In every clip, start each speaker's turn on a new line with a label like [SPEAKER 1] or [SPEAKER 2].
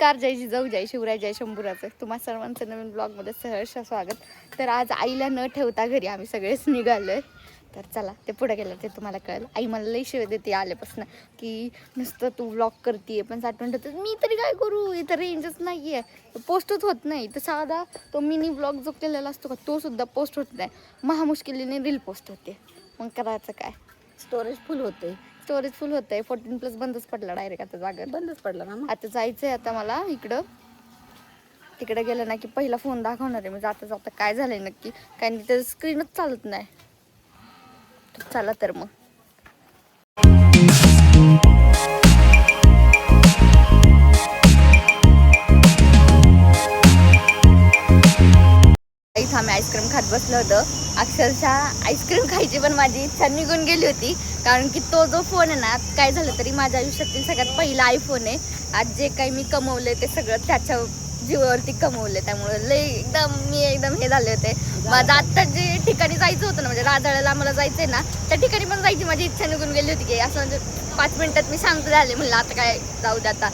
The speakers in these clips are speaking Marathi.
[SPEAKER 1] नमस्कार जय जिजाऊ जय शिवराय जय शंभूराचं तुम्हा सर्वांचं नवीन ब्लॉगमध्ये सहर्ष स्वागत. तर आज आईला न ठेवता घरी आम्ही सगळेच निघालो आहे तर चला ते पुढे गेलं ते तुम्हाला कळेल. आई मला लई शिव देते आल्यापासून की नुसतं तू ब्लॉग करते पण साठवण मिनटं मी तरी काय करू? इथं रेंजच नाही आहे पोस्टच होत नाही. तर साधा तो मिनी ब्लॉग जो केलेला असतो का तो सुद्धा पोस्ट होत नाही. महामुश्किलीने रील पोस्ट होते. मग करायचं काय?
[SPEAKER 2] स्टोरेज फुल होते
[SPEAKER 1] स्टोरेज फुल होत आहे फोर्टीन प्लस बंदच पडला डायरेक्ट आता जागा
[SPEAKER 2] बंदच पडला ना मग.
[SPEAKER 1] आता जायचं आहे आता मला इकडं. तिकडे गेलं ना की पहिला फोन दाखवणार आहे. म्हणजे जाता जाता काय झालंय नक्की? काय नाही त्याचं स्क्रीनच चालत नाही. तर चला तर मग. आम्ही आईस्क्रीम खात बसलो होतो. अक्षरशः आईस्क्रीम खायची पण माझी इच्छा निघून गेली होती. कारण की तो जो फोन आहे ना काय झालं तरी माझ्या आयुष्यातील सगळ्यात पहिला आयफोन आहे. आज जे काही मी कमवले ते सगळं त्याच्या जीवावरती कमवले त्यामुळे लय एकदम मी एकदम हे झाले होते. माझं आत्ता जे ठिकाणी जायचं होतं ना म्हणजे राजाळ्याला मला जायचंय ना त्या ठिकाणी पण जायची माझी इच्छा निघून गेली होती की असं म्हणजे पाच मिनिटात मी शांत झाले. म्हणलं आता काय जाऊ दे आता.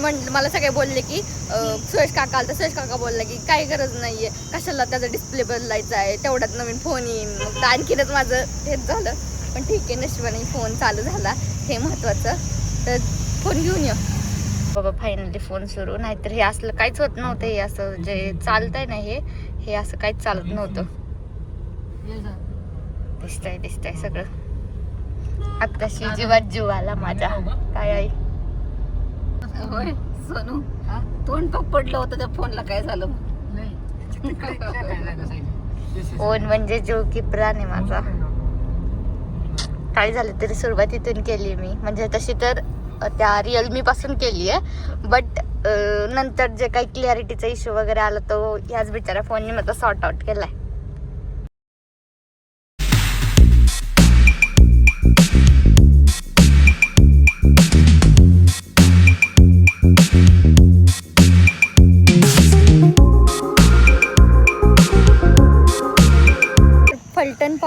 [SPEAKER 1] म्हण मला सगळे बोलले की सुरेश काका आलं तर सुरेश काका बोलला की काही गरज नाहीये. कशाला त्याचा डिस्प्ले बदलायचा आहे? तेवढ्यात नवीन फोन येईन. मग तर आणखीनच माझं हेच झालं. पण ठीक आहे नशिबाने फोन चालू झाला. हे महत्वाचं. तर फोन घेऊन ये. बाबा फायनली फोन सुरू. नाहीतर हे असलं काहीच होत नव्हतं हे असं जे चालतंय ना हे हे असं काहीच चालत नव्हतं. दिसतंय दिसतंय सगळं. आत्ताशी जीवात जीव आला माझा. काय आई?
[SPEAKER 2] होय सोनू. तोंड पक पडलं होतं त्या फोनला काय झालं
[SPEAKER 1] फोन म्हणजे जीव की प्राण आहे माझा. काय झालं तरी सुरुवात इथून केली मी. म्हणजे तशी तर अ, त्या रिअलमी पासून केली आहे. बट नंतर जे काही क्लिअरिटीचा इश्यू वगैरे आला तो ह्याच बिचारा फोनने माझा सॉर्ट आउट केलाय.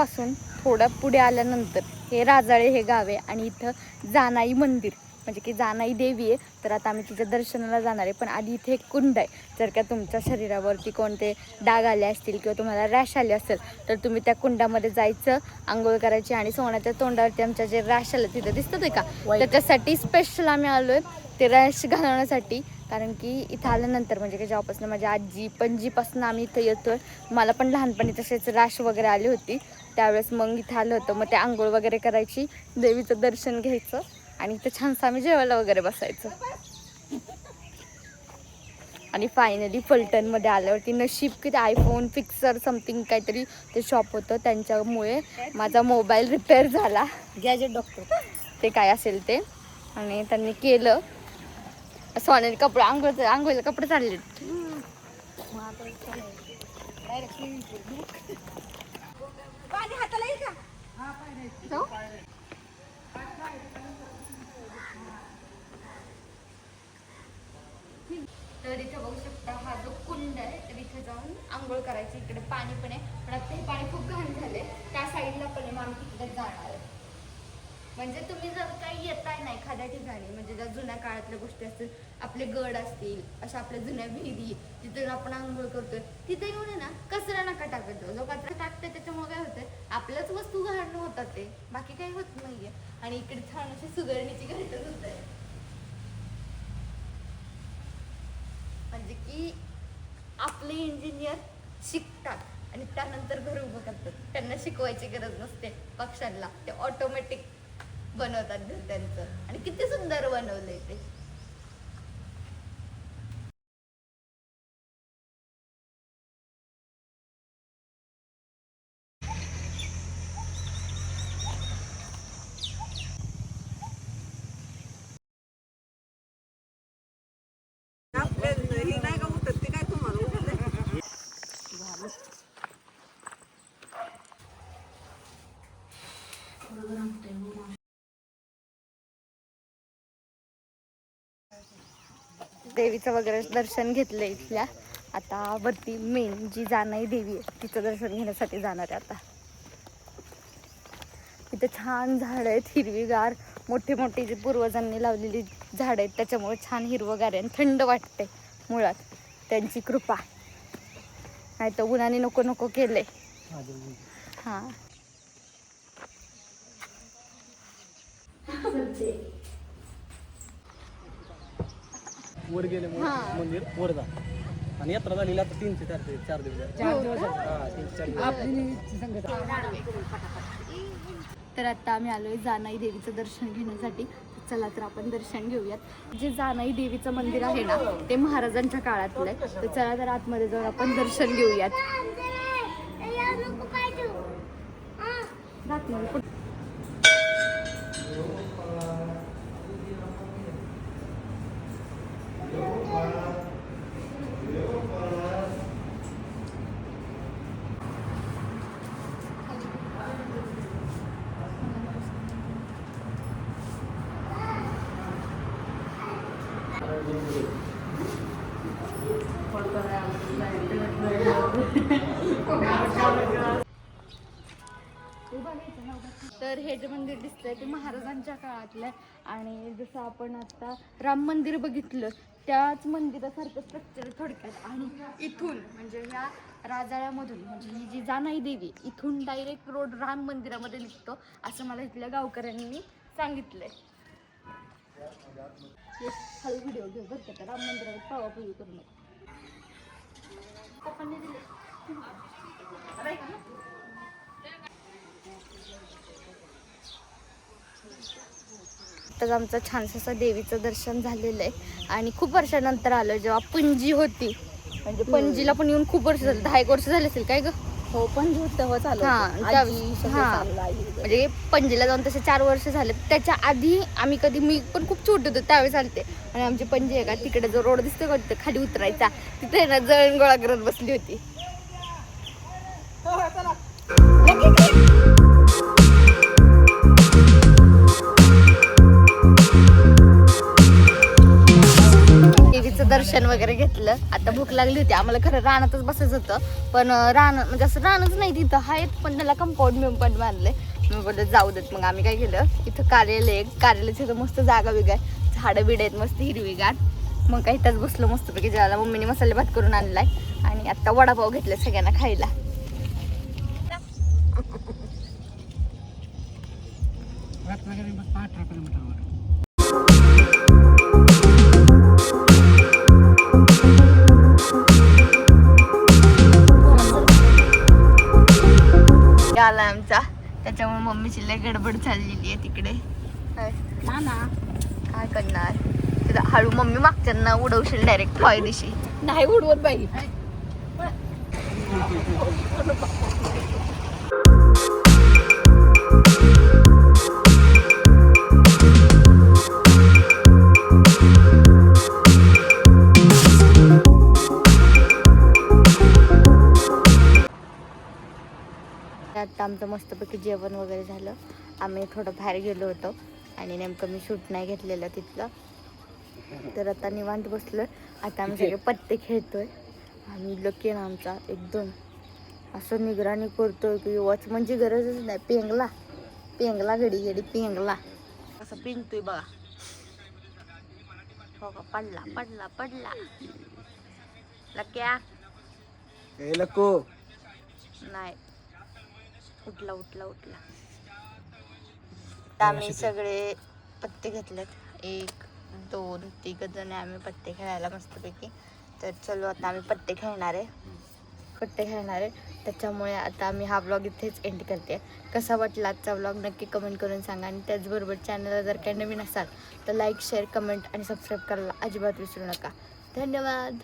[SPEAKER 1] पासून थोडं पुढे आल्यानंतर हे राजाळे हे गाव आहे आणि इथं जानाई मंदिर म्हणजे की जानाई देवी आहे. तर आता आम्ही तिच्या दर्शनाला जाणार आहे पण आधी इथे एक कुंड आहे. जर का तुमच्या शरीरावरती कोणते डाग आले असतील किंवा तुम्हाला रॅश आले असेल तर तुम्ही त्या कुंडामध्ये जायचं आंघोळ करायची आणि सोन्याच्या तोंडावरती आमच्या जे रॅश आलं तिथं दिसतं ते का. त्याच्यासाठी स्पेशल आम्ही आलो आहे ते रॅश घालवण्यासाठी कारण की इथं आल्यानंतर म्हणजे की जेव्हापासून माझी आजी पणजीपासून आम्ही इथं येतोय मला पण लहानपणी तसेच रॅश वगैरे आली होती. त्यावेळेस मग इथं आलं होतं. मग ते आंघोळ वगैरे करायची देवीचं दर्शन घ्यायचं आणि इथं छानसं आम्ही जेवायला वगैरे बसायचं. आणि फायनली फलटणमध्ये आल्यावरती नशीब की ते आयफोन फिक्सर समथिंग काहीतरी ते शॉप होतं. त्यांच्यामुळे माझा मोबाईल रिपेअर झाला.
[SPEAKER 2] गॅजेट डॉक्टर
[SPEAKER 1] ते काय असेल ते. आणि त्यांनी केलं. सोन्याने कपडे आंघोळ आंघोळीला कपडे चालले. तर इथे बघू शकता हा जो कुंड आहे तर इथे जाऊन आंघोळ करायची. इकडे पाणी पण आहे पण आता हे पाणी खूप घाण झाले त्या साईडला पण आहे मग आम्ही तिकडे जाणार आहे. म्हणजे तुम्ही जर काही येताय ना एखाद्या ठिकाणी म्हणजे ज्या जुन्या काळातल्या गोष्टी असतील आपले गड असतील अशा आपल्या जुन्या विहिरी तिथून आपण आंघोळ करतोय तिथे येऊन ना कचरा नका टाकत जाऊ. जो कचरा टाकतोय त्याच्यामुळे काय होतंय आपल्याच वस्तू घालणं होतात ते. बाकी काही होत नाहीये. आणि इकडे छान अशी सुगरणीची गरज होत आहे म्हणजे की आपले इंजिनियर शिकतात आणि त्यानंतर घर उभं करतात. त्यांना शिकवायची गरज नसते पक्ष्यांना. ते ऑटोमॅटिक बनवतात घर त्यांचं आणि किती सुंदर बनवलंय ते. देवीचं वगैरे दर्शन घेतलं इथल्या. आता वरती मेन जी जाणाई देवी आहे तिचं दर्शन घेण्यासाठी जाणार आहे आता. इथं छान झाड आहेत हिरवीगार. मोठी मोठी जी पूर्वजांनी लावलेली झाड आहेत त्याच्यामुळे छान हिरवगार आहे आणि थंड वाटते मुळात. त्यांची कृपा. नाही तर उन्हाने नको नको केले हां.
[SPEAKER 3] वर गेले
[SPEAKER 1] हा.
[SPEAKER 3] मंदिर वर जा. आणि यात्रा झालेली आता तीन ते चार दिवस चार दिवस चार दिवस हा तीन ते चार दिवस
[SPEAKER 1] तर आता आम्ही आलोय जानाई देवीचं दर्शन घेण्यासाठी. चला तर आपण दर्शन घेऊयात. जे जानाई देवीचं मंदिर आहे ना ते महाराजांच्या काळातलं आहे. तर चला तर आतमध्ये जाऊन आपण दर्शन घेऊयात. आतमध्ये तर हे जे मंदिर दिसतंय ते महाराजांच्या काळातलं आहे. आणि जसं आपण आता राम मंदिर बघितलं त्याच मंदिरासारखं स्ट्रक्चर थोडक्यात. आणि इथून म्हणजे ह्या राजाळ्यामधून म्हणजे ही जी जानाई देवी इथून डायरेक्ट रोड राम मंदिरामध्ये निघतो असं मला इथल्या गावकऱ्यांनी सांगितलंय. हल व्हिडिओ घेऊ बरं का राम मंदिरावर पावापुरी करू नका पप्पांनी दिले. तर आमचं छानसं असं देवीचं दर्शन झालेलं आहे. आणि खूप वर्षानंतर आलं जेव्हा पणजी होती. म्हणजे पणजीला पण येऊन खूप वर्ष झाली. दहा एक वर्ष झाले असेल काय ग?
[SPEAKER 2] हो पण
[SPEAKER 1] हा, हा. म्हणजे पणजीला जाऊन तसे चार वर्ष झाले. त्याच्या आधी आम्ही कधी मी पण खूप छोट होतो त्यावेळेस आलते. आणि आमची पणजी आहे का तिकडे जो रोड दिसतो का तिथे खाली उतरायचा. तिथे ना जळण गोळा करत बसली होती. दर्शन वगैरे घेतलं. आता भूक लागली होती. आम्हाला खरं रानातच बसायचं होतं. पण रान म्हणजे असं रानच नाही तिथं. आहेत पण त्याला कंपाऊंड बिंपाऊंड बांधले मी बोललं जाऊ देत. मग आम्ही काय केलं? इथं कार्यालय आहे. कार्यालयाची इथं मस्त जागा बिगा आहे झाडं बिड आहेत मस्त हिरवीगार. मग काही तास बसलो मस्तपैकी. जेवायला मम्मीने मसाले भात करून आणलाय. आणि आता वडापाव घेतले सगळ्यांना खायला.
[SPEAKER 3] किलोमीटर
[SPEAKER 1] आला आमचा. त्याच्यामुळे मम्मीची लय गडबड चाललेली आहे तिकडे. काय
[SPEAKER 2] ना ना
[SPEAKER 1] काय करणार? तिथं हळू मम्मी मागच्यांना उडवशील डायरेक्ट फॉय दिशी.
[SPEAKER 2] नाही उडवत बाई.
[SPEAKER 1] आमचं मस्तपैकी जेवण वगैरे झालं. आम्ही थोडं बाहेर गेलो होतो आणि नेमकं मी शूट नाही घेतलेलं तिथलं. तर आता निवांत बसलो आता आम्ही सगळे पत्ते खेळतोय. आणि लकी ना आमचा एकदम. असं निगराणी करतोय की वॉचमनची गरजच नाही. पेंगला. पेंगला घडी घडी पेंगला. असं पिंगतोय बघा. हो का? पडला पडला पडला. लक्या
[SPEAKER 3] लको.
[SPEAKER 1] नाही. उठला उठला उठला. आम्ही सगळे पत्ते घेतलेत. एक दोन तिघ जण आम्ही पत्ते खेळायला मस्तपैकी. तर चलो आता आम्ही पत्ते खेळणार आहे. पत्ते खेळणार आहे. त्याच्यामुळे आता आम्ही हा ब्लॉग इथेच एंड करते. कसा वाटला आजचा ब्लॉग नक्की कमेंट करून सांगा. आणि त्याचबरोबर चॅनलला जर काही नवीन असाल तर लाईक शेअर कमेंट आणि सबस्क्राईब करायला अजिबात विसरू नका. धन्यवाद!